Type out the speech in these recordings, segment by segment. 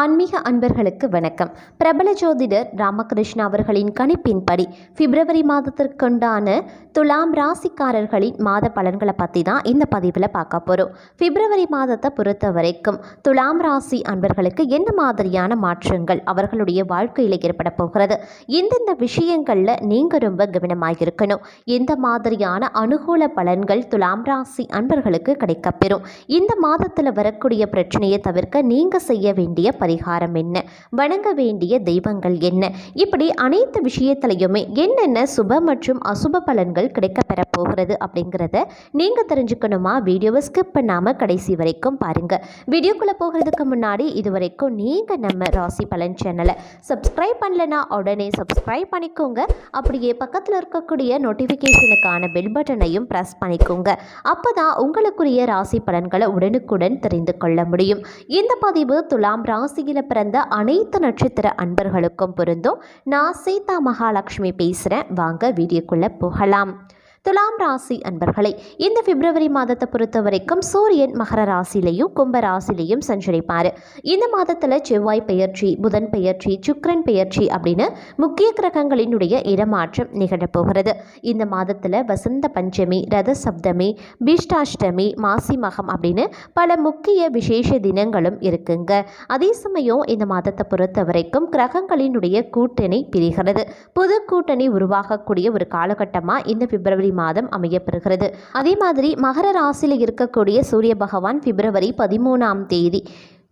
ஆன்மீக அன்பர்களுக்கு வணக்கம். பிரபல ஜோதிடர் ராமகிருஷ்ண அவர்களின் கணிப்பின்படி பிப்ரவரி மாதத்திற்குண்டான துலாம் ராசிக்காரர்களின் மாத பலன்களை பற்றி தான் இந்த பதிவில் பார்க்க போகிறோம் பிப்ரவரி மாதத்தை பொறுத்த வரைக்கும் துலாம் ராசி அன்பர்களுக்கு என்ன மாதிரியான மாற்றங்கள் அவர்களுடைய வாழ்க்கையில் ஏற்பட போகிறது? எந்தெந்த விஷயங்களில் நீங்கள் ரொம்ப கவனமாக இருக்கணும்? எந்த மாதிரியான அனுகூல பலன்கள் துலாம் ராசி அன்பர்களுக்கு கிடைக்கப்பெறும்? இந்த மாதத்தில் வரக்கூடிய பிரச்சனையை தவிர்க்க நீங்கள் செய்ய வேண்டிய பரிகாரம் என்ன? வணங்க வேண்டிய தெய்வங்கள் என்ன? இப்படி அனைத்து விஷயத்திலையுமே என்னென்ன சுப மற்றும் அசுப பலன்கள் கிடைக்கப்பெற போகிறது அப்படிங்கிறத நீங்கள் தெரிஞ்சுக்கணுமா? வீடியோவை ஸ்கிப் பண்ணாமல் கடைசி வரைக்கும் பாருங்கள் வீடியோக்குள்ளே போகிறதுக்கு முன்னாடி இது வரைக்கும் நீங்கள் நம்ம ராசி பலன் சேனலை சப்ஸ்கிரைப் பண்ணலனா உடனே சப்ஸ்கிரைப் பண்ணிக்கோங்க. அப்படியே பக்கத்தில் இருக்கக்கூடிய நோட்டிஃபிகேஷனுக்கான பெல் பட்டனையும் ப்ரெஸ் பண்ணிக்கோங்க. அப்போ தான் உங்களுக்குரிய ராசி பலன்களை உடனுக்குடன் தெரிந்து கொள்ள முடியும். இந்த பதிவு துலாம் ராசியில் பிறந்த அனைத்து நட்சத்திர அன்பர்களுக்கும் பொருந்தும். நான் சீதா மகாலட்சுமி பேசுகிறேன் வாங்க வீடியோக்குள்ளே போகலாம். துலாம் ராசி அன்பர்களே இந்த பிப்ரவரி மாதத்தை பொறுத்த வரைக்கும் சூரியன் மகர ராசிலையும் கும்ப ராசிலையும் சஞ்சரிப்பார். இந்த மாதத்தில் செவ்வாய் பெயர்ச்சி புதன் பெயர்ச்சி சுக்கரன் பெயர்ச்சி அப்படின்னு முக்கிய கிரகங்களினுடைய இடமாற்றம் நிகழப்போகிறது. இந்த மாதத்தில் வசந்த பஞ்சமி ரத சப்தமி பீஷ்டாஷ்டமி மாசி மகம் அப்படின்னு பல முக்கிய விசேஷ தினங்களும் இருக்குங்க. அதே சமயம் இந்த மாதத்தை பொறுத்த வரைக்கும் கிரகங்களினுடைய கூட்டணி பிரிகிறது. புது கூட்டணி உருவாகக்கூடிய ஒரு காலகட்டமாக இந்த பிப்ரவரி மாதம் அமையப்பெறுகிறது. அதே மாதிரி மகர ராசியில் இருக்கக்கூடிய சூரிய பகவான் பிப்ரவரி பதிமூணாம் தேதி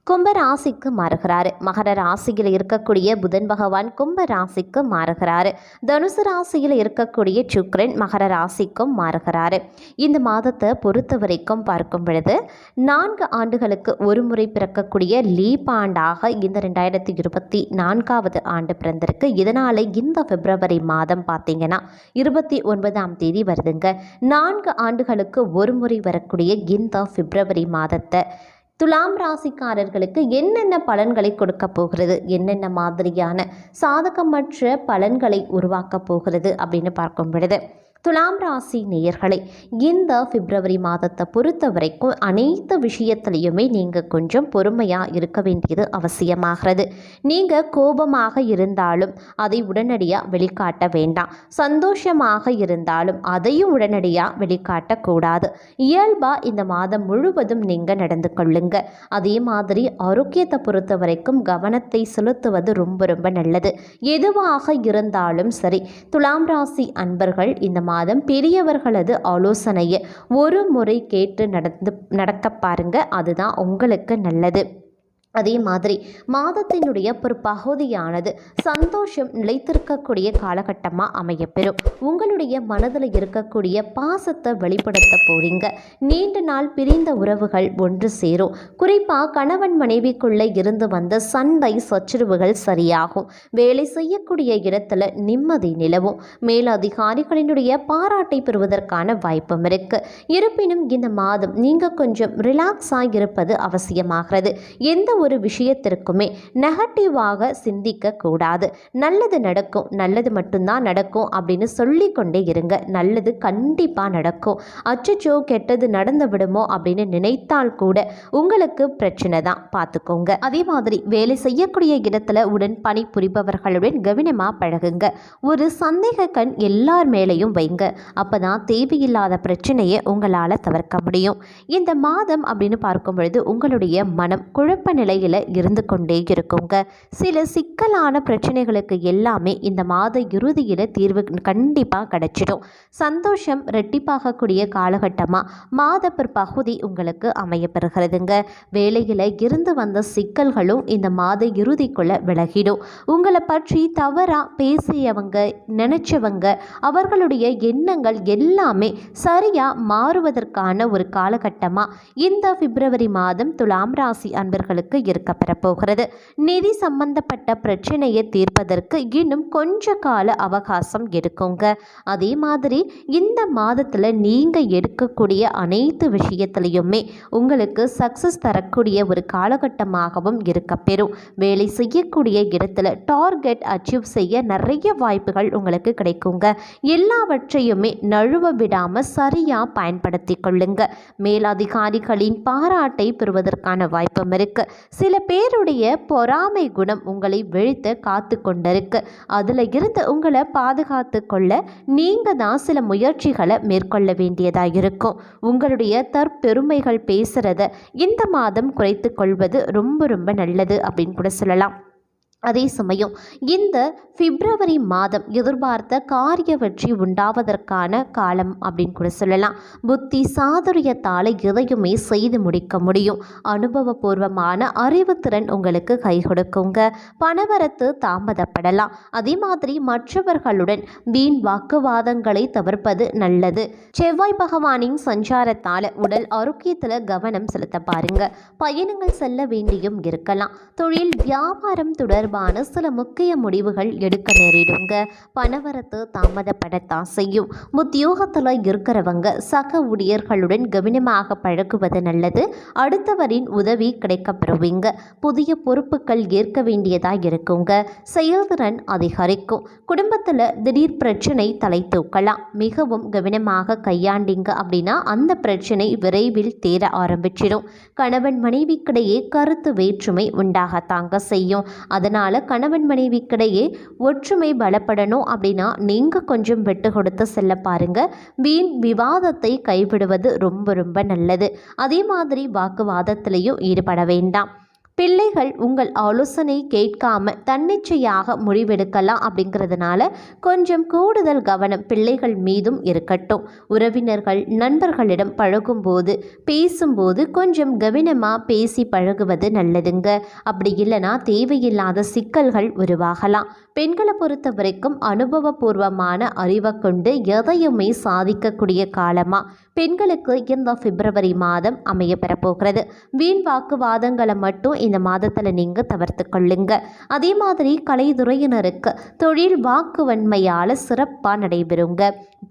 கும்ப ராசிக்கு மாறுகிறாரு. மகர ராசியில் இருக்கக்கூடிய புதன் பகவான் கும்ப ராசிக்கு மாறுகிறாரு. தனுசு ராசியில் இருக்கக்கூடிய சுக்ரன் மகர ராசிக்கும் மாறுகிறாரு. இந்த மாதத்தை பொறுத்த வரைக்கும் பார்க்கும் பொழுது நான்கு ஆண்டுகளுக்கு ஒரு முறை பிறக்கக்கூடிய லீப் ஆண்டாக இந்த ரெண்டாயிரத்தி இருபத்தி நான்காவது ஆண்டு பிறந்திருக்கு. இதனால் இந்த பிப்ரவரி மாதம் பார்த்தீங்கன்னா இருபத்தி ஒன்பதாம் தேதி வருதுங்க. நான்கு ஆண்டுகளுக்கு ஒரு முறை வரக்கூடிய இந்த பிப்ரவரி மாதத்தை துலாம் ராசிக்காரர்களுக்கு என்னென்ன பலன்களை கொடுக்க போகிறது? என்னென்ன மாதிரியான சாதகமற்ற பலன்களை உருவாக்க போகிறது? அப்படின்னு பார்க்கும் பொழுது துலாம் ராசி நேயர்களை இந்த பிப்ரவரி மாதத்தை பொறுத்த வரைக்கும் அனைத்து விஷயத்துலையுமே நீங்கள் கொஞ்சம் பொறுமையாக இருக்க வேண்டியது அவசியமாகிறது. நீங்கள் கோபமாக இருந்தாலும் அதை உடனடியாக வெளிக்காட்ட வேண்டாம். சந்தோஷமாக இருந்தாலும் அதையும் உடனடியாக வெளிக்காட்டக்கூடாது. இயல்பாக இந்த மாதம் முழுவதும் நீங்கள் நடந்து கொள்ளுங்க. அதே மாதிரி ஆரோக்கியத்தை பொறுத்த வரைக்கும் கவனத்தை செலுத்துவது ரொம்ப ரொம்ப நல்லது. எதுவாக இருந்தாலும் சரி துலாம் ராசி அன்பர்கள் இந்த மாதம் பெரியவர்களது ஆலோசனையை ஒரு முறை கேட்டு நடந்து நடக்க பாருங்க. அதுதான் உங்களுக்கு நல்லது. அதே மாதிரி மாதத்தினுடைய ஒரு பகுதியானது சந்தோஷம் நிலைத்திருக்கக்கூடிய காலகட்டமாக அமையப்பெறும். உங்களுடைய மனதில் இருக்கக்கூடிய பாசத்தை வெளிப்படுத்த போறீங்க. நீண்ட நாள் பிரிந்த உறவுகள் ஒன்று சேரும். குறிப்பாக கணவன் மனைவிக்குள்ளே இருந்து வந்த சண்டை சச்சரவுகள் சரியாகும். வேலை செய்யக்கூடிய இடத்துல நிம்மதி நிலவும். மேலதிகாரிகளினுடைய பாராட்டை பெறுவதற்கான வாய்ப்பும் இருக்கு. இருப்பினும் இந்த மாதம் நீங்கள் கொஞ்சம் ரிலாக்ஸாக இருப்பது அவசியமாகிறது. எந்த ஒரு ஒரு விஷயத்திற்குமே நெகட்டிவாக சிந்திக்க கூடாது நல்லது நடக்கும் நல்லது மட்டும்தான் நடக்கும் அப்படின்னு சொல்லி கொண்டே இருங்க. நல்லது கண்டிப்பாக நடக்கும். அச்சச்சோ கெட்டது நடந்து விடுமோ அப்படின்னு நினைத்தால் கூட உங்களுக்கு பிரச்சனை தான். பார்த்துக்கோங்க. அதே மாதிரி வேலை செய்யக்கூடிய இடத்துல உடன் பணி புரிபவர்களுடன் கவனமாக பழகுங்க. ஒரு சந்தேக கண் எல்லார் மேலேயும் வைங்க. அப்போ தான் தேவையில்லாத பிரச்சனையை உங்களால் தவிர்க்க முடியும். இந்த மாதம் அப்படின்னு பார்க்கும் பொழுது உங்களுடைய மனம் குழப்ப நிலையில் இருந்து கொண்டே இருக்குங்க. சில சிக்கலான பிரச்சனைகளுக்கு எல்லாமே இந்த மாத இறுதியில் தீர்வு கண்டிப்பாக கிடைச்சிடும். சந்தோஷம் ரெட்டிப்பாகக்கூடிய காலகட்டமாக மாத பிற்பகுதி உங்களுக்கு அமையப்பெறுகிறதுங்க. வேலையில் இருந்து வந்த சிக்கல்களும் இந்த மாத இறுதிக்குள்ளே விலகிடும். உங்களை பற்றி தவறாக பேசியவங்க நினச்சவங்க அவர்களுடைய எண்ணங்கள் எல்லாமே சரியாக மாறுவதற்கான ஒரு காலகட்டமாக இந்த பிப்ரவரி மாதம் துலாம் ராசி அன்பர்களுக்கு இருக்கப்பெறப் போகிறது நிதி சம்பந்தப்பட்ட பிரச்சனையை தீர்ப்பதற்கு இன்னும் கொஞ்ச கால அவகாசம் இருக்குங்க அதே மாதிரி இந்த மாதத்தில் நீங்கள் எடுக்கக்கூடிய அனைத்து விஷயத்திலையுமே உங்களுக்கு சக்ஸஸ் தரக்கூடிய ஒரு காலகட்டமாகவும் இருக்கப்பெறும். வேலை செய்யக்கூடிய இடத்துல டார்கெட் அச்சீவ் செய்ய நிறைய வாய்ப்புகள் உங்களுக்கு கிடைக்குங்க. எல்லாவற்றையுமே நழுவ விடாமல் சரியாக பயன்படுத்தி கொள்ளுங்க. மேலதிகாரிகளின் பாராட்டை பெறுவதற்கான வாய்ப்பும் இருக்குது சில பேருடைய பொறாமை குணம் உங்களை வெழுத்த காத்து கொண்டிருக்கு. அதில் இருந்து உங்களை பாதுகாத்து கொள்ள நீங்கள் தான் சில முயற்சிகளை மேற்கொள்ள வேண்டியதாக இருக்கும். உங்களுடைய தற்பெருமைகள் பேசுகிறத இந்த மாதம் குறைத்து கொள்வது ரொம்ப ரொம்ப நல்லது அப்படின்னு கூட சொல்லலாம். அதே சமயம் இந்த பிப்ரவரி மாதம் எதிர்பார்த்த காரிய வெற்றி உண்டாவதற்கான காலம் அப்படின்னு கூட சொல்லலாம். புத்தி சாதுரியத்தால் எதையுமே செய்து முடிக்க முடியும். அனுபவபூர்வமான அறிவுத்திறன் உங்களுக்கு கை கொடுக்குங்க. பணவரத்து தாமதப்படலாம். அதே மாதிரி மற்றவர்களுடன் வீண் வாக்குவாதங்களை தவிர்ப்பது நல்லது. செவ்வாய் பகவானின் சஞ்சாரத்தால் உடல் ஆரோக்கியத்தில் கவனம் செலுத்த பாருங்க. பயணங்கள் செல்ல வேண்டியும் இருக்கலாம். தொழில் வியாபாரம் தொடர்பான சில முக்கிய முடிவுகள் எடுக்க நேரிடுங்க. பணவரத்து தாமதப்படத்தான் செய்யும். உத்தியோகத்தில் இருக்கிறவங்க சக ஊழியர்களுடன் கவனமாக பழகுவது நல்லது. அடுத்தவரின் உதவி கிடைக்கப்பெறுவீங்க புதிய பொறுப்புகள் ஏற்க வேண்டியதாக இருக்குங்க. செயல்திறன் அதிகரிக்கும். குடும்பத்தில் திடீர் பிரச்சனை தலை தூக்கலாம். மிகவும் கவனமாக கையாண்டிங்க அப்படின்னா அந்த பிரச்சனை விரைவில் தேர ஆரம்பிச்சிடும். கணவன் மனைவிக்கிடையே கருத்து வேற்றுமை உண்டாகத்தாங்க செய்யும். அதனால் கணவன் மனைவிக்கிடையே ஒற்றுமை பலப்படணும் அப்படின்னா நீங்கள் கொஞ்சம் விட்டு கொடுத்து செல்ல பாருங்க. வீண் விவாதத்தை கைவிடுவது ரொம்ப ரொம்ப நல்லது. அதே மாதிரி வாக்குவாதத்திலையும் ஈடுபட வேண்டாம். பிள்ளைகள் உங்கள் ஆலோசனை கேட்காம தன்னிச்சையாக முடிவெடுக்கலாம் அப்படிங்கிறதுனால கொஞ்சம் கூடுதல் கவனம் பிள்ளைகள் மீதும் இருக்கட்டும். உறவினர்கள் நண்பர்களிடம் பழகும்போது பேசும்போது கொஞ்சம் கவனமாக பேசி பழகுவது நல்லதுங்க. அப்படி இல்லைன்னா தேவையில்லாத சிக்கல்கள் உருவாகலாம். பெண்களை பொறுத்த வரைக்கும் அனுபவபூர்வமான அறிவை கொண்டு எதையுமே சாதிக்கக்கூடிய காலமாக பெண்களுக்கு இந்த பிப்ரவரி மாதம் அமைய பெறப்போகிறது வீண் வாக்குவாதங்களை மட்டும் இந்த மாதத்தில் நீங்கள் தவிர்த்து கொள்ளுங்க. அதே மாதிரி கலைத்துறையினருக்கு தொழில் வாக்குவன்மையால் சிறப்பாக நடைபெறுங்க.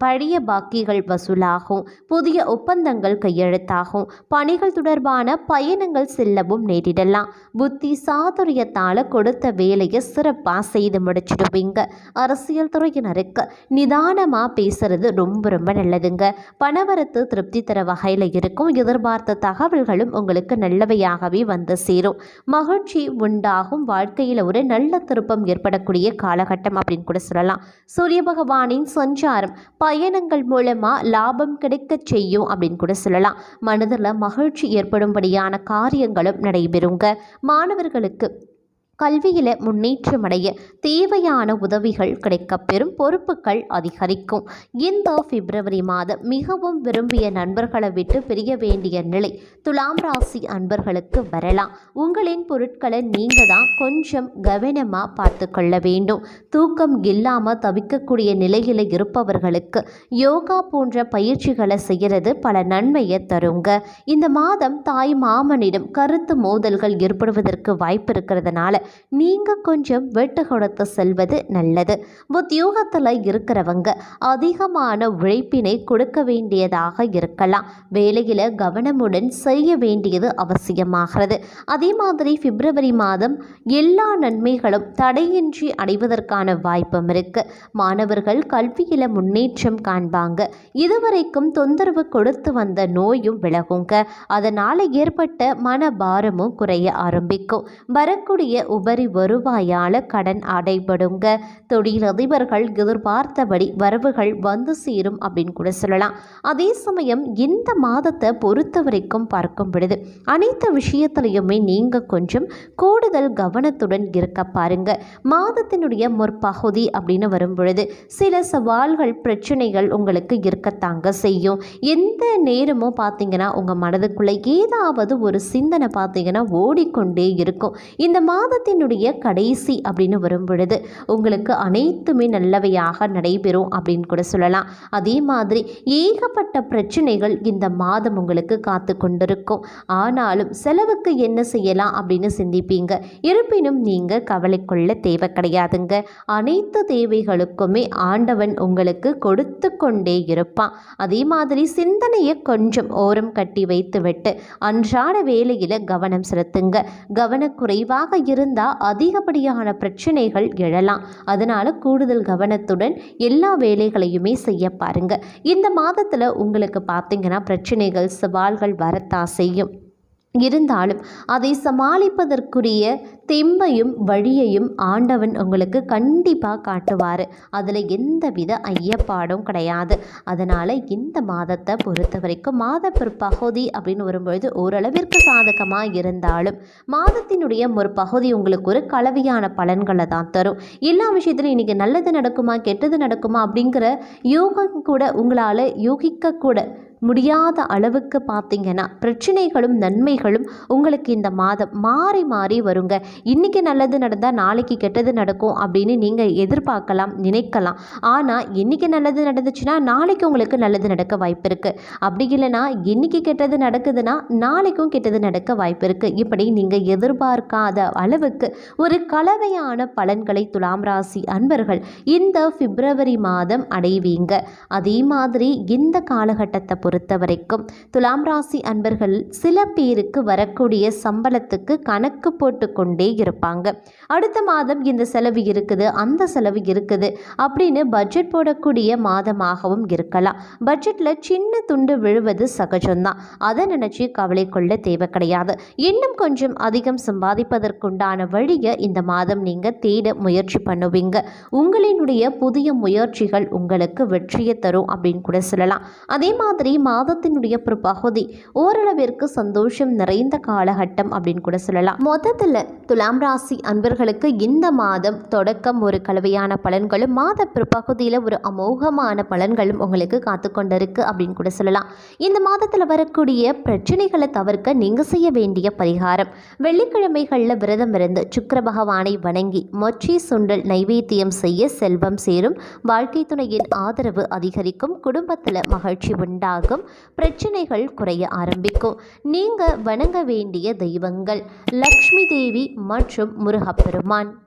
பழைய பாக்கிகள் வசூலாகும். புதிய ஒப்பந்தங்கள் கையெழுத்தாகும். பணிகள் தொடர்பான பயணங்கள் செல்லவும் நேரிடலாம். புத்தி சாதுரியத்தால் கொடுத்த வேலையை சிறப்பாக செய்து முடிச்சிடுவீங்க. அரசியல் துறையினருக்கு நிதானமாக பேசுறது ரொம்ப ரொம்ப நல்லதுங்க. பணவரத்து திருப்தி தர வகையில் இருக்கும். எதிர்பார்த்த தகவல்களும் உங்களுக்கு நல்லவையாகவே வந்து சேரும். மகிழ்ச்சி உண்டாகும். வாழ்க்கையில் ஒரு நல்ல திருப்பம் ஏற்படக்கூடிய காலகட்டம் அப்படின்னு கூட சொல்லலாம். சூரிய பகவானின் சஞ்சாரம் பயணங்கள் மூலமாக லாபம் கிடைக்கச் செய்யும் அப்படின்னு கூட சொல்லலாம். மனதில் மகிழ்ச்சி ஏற்படும்படியான காரியங்களும் நடைபெறுங்க. மாணவர்களுக்கு கல்வியில் முன்னேற்றம் அடைய தேவையான உதவிகள் கிடைக்கப்பெறும் பொறுப்புகள் அதிகரிக்கும். இந்த பிப்ரவரி மாதம் மிகவும் விரும்பிய நண்பர்களை விட்டு பிரிய வேண்டிய நிலை துலாம் ராசி அன்பர்களுக்கு வரலாம். உங்களின் பொருட்களை நீங்கள் தான் கொஞ்சம் கவனமாக பார்த்து கொள்ள வேண்டும். தூக்கம் இல்லாமல் தவிக்கக்கூடிய நிலையில் இருப்பவர்களுக்கு யோகா போன்ற பயிற்சிகளை செய்கிறது பல நன்மையை தருங்க. இந்த மாதம் தாய் மாமனிடம் கருத்து மோதல்கள் ஏற்படுவதற்கு வாய்ப்பு இருக்கிறதுனால நீங்கள் கொஞ்சம் வெட்டு கொடுத்து செல்வது நல்லது. உத்தியோகத்தில் இருக்கிறவங்க அதிகமான உழைப்பினை கொடுக்க வேண்டியதாக இருக்கலாம். வேலையில் கவனமுடன் செய்ய வேண்டியது அவசியமாகிறது. அதே மாதிரி பிப்ரவரி மாதம் எல்லா நன்மைகளும் தடையின்றி அடைவதற்கான வாய்ப்பும் இருக்கு. மாணவர்கள் கல்வியில் முன்னேற்றம் காண்பாங்க. இதுவரைக்கும் தொந்தரவு கொடுத்து வந்த நோயும் விலகுங்க. அதனால் ஏற்பட்ட மன பாரமும் குறைய ஆரம்பிக்கும். வரக்கூடிய உபரி வருவாயால் கடன் அடைபடுங்க. தொழிலதிபர்கள் எதிர்பார்த்தபடி வரவுகள் வந்து சேரும் அப்படின்னு கூட சொல்லலாம். அதே சமயம் இந்த மாதத்தை பொறுத்த வரைக்கும் பார்க்கும் பொழுது அனைத்து விஷயத்திலையுமே நீங்கள் கொஞ்சம் கூடுதல் கவனத்துடன் இருக்க பாருங்க. மாதத்தினுடைய முற்பகுதி அப்படின்னு வரும் பொழுது சில சவால்கள் பிரச்சனைகள் உங்களுக்கு இருக்கத்தாங்க செய்யும். எந்த நேரமும் பார்த்தீங்கன்னா உங்கள் மனதுக்குள்ளே ஏதாவது ஒரு சிந்தனை பார்த்தீங்கன்னா ஓடிக்கொண்டே இருக்கும். இந்த மாதத்தை வாரத்தினுடைய கடைசி அப்படின்னு வரும் பொழுது உங்களுக்கு அனைத்துமே நல்லவையாக நடைபெறும் அப்படின்னு கூட சொல்லலாம். அதே மாதிரி ஏகப்பட்ட பிரச்சனைகள் இந்த மாதம் உங்களுக்கு காத்து கொண்டிருக்கும். ஆனாலும் செலவுக்கு என்ன செய்யலாம் அப்படின்னு சிந்திப்பீங்க. இருப்பினும் நீங்கள் கவலை கொள்ள தேவை கிடையாதுங்க. அனைத்து தேவைகளுக்குமே ஆண்டவன் உங்களுக்கு கொடுத்து கொண்டே இருப்பான். அதே மாதிரி சிந்தனையை கொஞ்சம் ஓரம் கட்டி வைத்துவிட்டு அன்றாட வேலையில் கவனம் செலுத்துங்க. கவனக்குறைவாக இருந்த இருந்தால் அதிகப்படியான பிரச்சனைகள் எழலாம். அதனால் கூடுதல் கவனத்துடன் எல்லா வேலைகளையுமே செய்ய பாருங்க. இந்த மாதத்தில் உங்களுக்கு பார்த்தீங்கன்னா பிரச்சனைகள் சவால்கள் வரத்தான் செய்யும். இருந்தாலும் அதை சமாளிப்பதற்குரிய தெம்பையும் வழியையும் ஆண்டவன் உங்களுக்கு கண்டிப்பாக காட்டுவார். அதில் எந்தவித ஐயப்பாடும் கிடையாது. அதனால் இந்த மாதத்தை பொறுத்த வரைக்கும் மாத பிற்பகுதி அப்படின்னு வரும்பொழுது ஓரளவிற்கு சாதகமாக இருந்தாலும் மாதத்தினுடைய ஒரு பகுதி உங்களுக்கு ஒரு கலவையான பலன்களை தான் தரும். எல்லா விஷயத்துலையும் இன்றைக்கி நல்லது நடக்குமா கெட்டது நடக்குமா அப்படிங்கிற யோகம் கூட உங்களால் யூகிக்க கூட முடியாத அளவுக்கு பார்த்தீங்கன்னா பிரச்சனைகளும் நன்மைகளும் உங்களுக்கு இந்த மாதம் மாறி மாறி வருங்க. இன்றைக்கி நல்லது நடந்தால் நாளைக்கு கெட்டது நடக்கும் அப்படின்னு நீங்கள் எதிர்பார்க்கலாம் நினைக்கலாம். ஆனால் இன்றைக்கி நல்லது நடந்துச்சுன்னா நாளைக்கு உங்களுக்கு நல்லது நடக்க வாய்ப்பு இருக்குது அப்படி இல்லைன்னா இன்றைக்கி கெட்டது நடக்குதுன்னா நாளைக்கும் கெட்டது நடக்க வாய்ப்பு இருக்குது இப்படி நீங்கள் எதிர்பார்க்காத அளவுக்கு ஒரு கலவையான பலன்களை துலாம் ராசி அன்பர்கள் இந்த பிப்ரவரி மாதம் அடைவீங்க. அதே மாதிரி இந்த காலகட்டத்தை பொறுத்த வரைக்கும் துலாம் ராசி அன்பர்கள் சில பேருக்கு வரக்கூடிய சம்பளத்துக்கு கணக்கு போட்டு கொண்டே இருப்பாங்க. அடுத்த மாதம் இந்த செலவு இருக்குது அந்த செலவு இருக்குது அப்படின்னு பட்ஜெட் போடக்கூடிய மாதமாகவும் இருக்கலாம். பட்ஜெட்டில் சின்ன துண்டு விழுவது சகஜம்தான். அதை நினச்சி கவலை கொள்ள தேவை கிடையாது. இன்னும் கொஞ்சம் அதிகம் சம்பாதிப்பதற்குண்டான வழியை இந்த மாதம் நீங்கள் தேட முயற்சி பண்ணுவீங்க. உங்களினுடைய புதிய முயற்சிகள் உங்களுக்கு வெற்றியை தரும் அப்படின்னு கூட சொல்லலாம். அதே மாதிரி மாதத்தினுடைய ஒரு பகுதி ஓரளவிற்கு சந்தோஷம் நிறைந்த காலகட்டம் அப்படின்னு கூட சொல்லலாம். மொத்தத்தில் துலாம் ராசி அன்பர்களுக்கு இந்த மாதம் தொடக்கம் ஒரு கலவையான பலன்களும் மாத பிற்பகுதியில் ஒரு அமோகமான பலன்களும் உங்களுக்கு காத்து கொண்டிருக்கு அப்படின்னு கூட சொல்லலாம். இந்த மாதத்தில் வரக்கூடிய பிரச்சனைகளை தவிர்க்க நீங்கள் செய்ய வேண்டிய பரிகாரம். வெள்ளிக்கிழமைகளில் விரதம் இருந்து சுக்கர பகவானை வணங்கி மொச்சி சுண்டல் நைவேத்தியம் செய்ய செல்வம் சேரும். வாழ்க்கை துணையின் ஆதரவு அதிகரிக்கும். குடும்பத்தில் மகிழ்ச்சி உண்டாகும். பிரச்சனைகள் குறைய ஆரம்பிக்கும். நீங்கள் வணங்க வேண்டிய தெய்வங்கள் லக்ஷ்மி தேவி மற்றும் முருகப்பெருமான்.